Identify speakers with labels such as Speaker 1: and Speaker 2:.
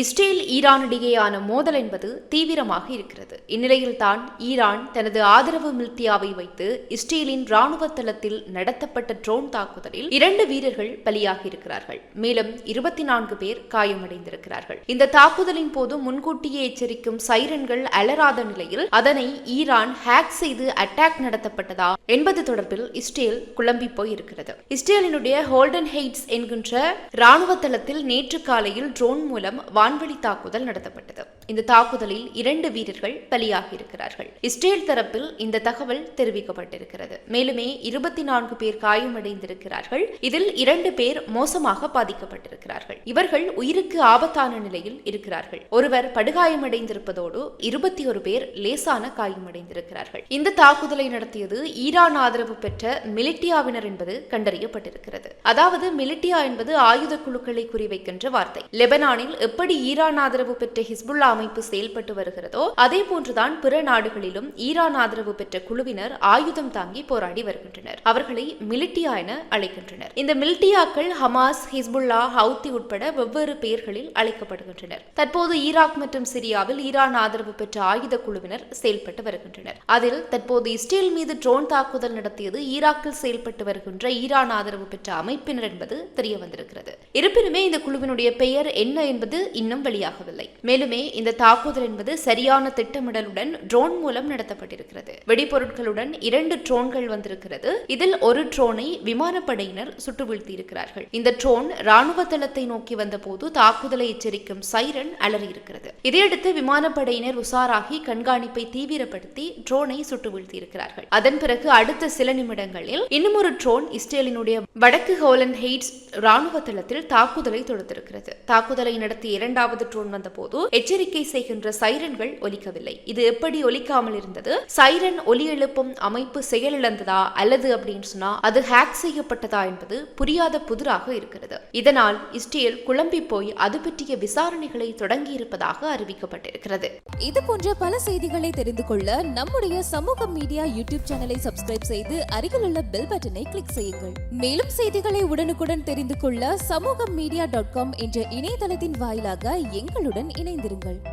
Speaker 1: Israel ஈரானிடையேயான மோதல் என்பது தீவிரமாக இருக்கிறது. இந்நிலையில் தான் ஈரான் தனது ஆதரவு மில்தியாவை வைத்து இஸ்ரேலின் ராணுவ தளத்தில் நடத்தப்பட்ட ட்ரோன் தாக்குதலில் இரண்டு வீரர்கள் பலியாகி இருக்கிறார்கள். மேலும் இருபத்தி நான்கு பேர் காயமடைந்திருக்கிறார்கள். இந்த தாக்குதலின் போது முன்கூட்டியே எச்சரிக்கும் சைரன்கள் அலராத நிலையில் அதனை ஈரான் ஹேக் செய்து அட்டாக் நடத்தப்பட்டதா என்பது தொடர்பில் இஸ்ரேல் குழம்பி போய் இருக்கிறது இஸ்ரேலினுடைய ஹோல்டன் ஹெய்ட்ஸ் என்கின்ற ராணுவ தளத்தில் நேற்று காலையில் ட்ரோன் மூலம் வான்வெளி தாக்குதல் நடத்தப்பட்டது. இந்த தாக்குதலில் இரண்டு வீரர்கள் பலியாகியிருக்கிறார்கள். இஸ்ரேல் தரப்பில் இந்த தகவல் தெரிவிக்கப்பட்டிருக்கிறது. மேலுமே இருபத்தி நான்கு பேர் காயமடைந்திருக்கிறார்கள். இதில் இரண்டு பேர் மோசமாக பாதிக்கப்பட்டிருக்கிறார்கள். இவர்கள் உயிருக்கு ஆபத்தான நிலையில் இருக்கிறார்கள். ஒருவர் படுகாயமடைந்திருப்பதோடு இருபத்தி ஒரு பேர் லேசான காயமடைந்திருக்கிறார்கள். இந்த தாக்குதலை நடத்தியது ஈரான் ஆதரவு பெற்ற மிலிட்டியாவினர் என்பது கண்டறியப்பட்டிருக்கிறது. அதாவது மிலிட்டியா என்பது ஆயுத குழுக்களை குறிவைக்கின்ற வார்த்தை. லெபனானில் எப்படி ஈரான் ஆதரவு பெற்ற ஹிஸ்புல்லா அமைப்பு செயல்பட்டு வருகிறதோ அதே போன்றுதான் பிற நாடுகளிலும் ஈரான் ஆதரவு பெற்ற குழுவினர் ஆயுதம் தாங்கி போராடி வருகின்றனர். அவர்களை மிலிட்டியா என அழைக்கின்றனர். இந்த மிலிட்டியாக்கள் ஹமாஸ் ஹிஸ்புல்லா ஹவுத்தி உட்பட வெவ்வேறு பெயர்களில் அழைக்கப்படுகின்றனர். தற்போது ஈராக் மற்றும் சிரியாவில் ஈரான் ஆதரவு பெற்ற ஆயுத குழுவினர் செயல்பட்டு வருகின்றனர். அதில் தற்போது இஸ்ரேல் மீது ட்ரோன் தாக்குதல் நடத்தியது ஈராக்கில் செயல்பட்டு வருகின்ற ஈரான் ஆதரவு பெற்ற அமைப்பினர் என்பது தெரிய வந்திருக்கிறது இருப்பினுமே இந்த குழுவினுடைய பெயர் என்ன என்பது இன்னும் வெளியாகவில்லை. மேலுமே இந்த இந்த தாக்குதல் என்பது சரியான திட்டமிடலுடன் ட்ரோன் மூலம் நடத்தப்பட்டிருக்கிறது. வெடிபொருட்களுடன் இரண்டு ட்ரோன்கள் வந்திருக்கிறது. இதில் ஒரு ட்ரோனை விமானப்படையினர் சுட்டு வீழ்த்தியிருக்கிறார்கள் இந்த ட்ரோன் ராணுவ தளத்தை நோக்கி வந்தபோது தாக்குதலை எச்சரிக்கும் சைரன் அலறியிருக்கிறது. இதையடுத்து விமானப்படையினர் உசாராகி கண்காணிப்பை தீவிரப்படுத்தி ட்ரோனை சுட்டு வீழ்த்தியிருக்கிறார்கள் அதன் பிறகு அடுத்த சில நிமிடங்களில் இன்னும் ஒரு ட்ரோன் இஸ்ரேலினுடைய வடக்கு ஹோலன் ஹெய்ட்ஸ் ராணுவ தளத்தில் தாக்குதலை தொடுத்திருக்கிறது. தாக்குதலை நடத்திய இரண்டாவது ட்ரோன் வந்தபோது எச்சரிக்கை செய்கின்ற சைரன்கள் ஒலிக்கவில்லை. இது எப்படி ஒலிக்காமல் இருந்தது? சைரன் ஒலி எழுப்பும் அமைப்பு செயலிழந்ததா அல்லது அப்படின்னு சொன்னா அது ஹேக் செய்யப்பட்டதா என்பது புரியாத புதிராக இருக்கிறது. இதனால் இஸ்ரேல் குழம்பி போய் அது பற்றிய விசாரணைகளை தொடங்கியிருப்பதாக அறிவிக்கப்பட்டிருக்கிறது.
Speaker 2: இது போன்ற பல செய்திகளை தெரிந்து கொள்ள நம்முடைய சமூக மீடியா யூடியூப் சேனலை சப்ஸ்கிரைப் செய்து அருகிலுள்ள பெல் பட்டனை கிளிக் செய்யுங்கள். மேலும் செய்திகளை உடனுக்குடன் தெரிந்து கொள்ள சமூக மீடியா டாட் காம் என்ற இணையதளத்தின் வாயிலாக எங்களுடன் இணைந்திருங்கள்.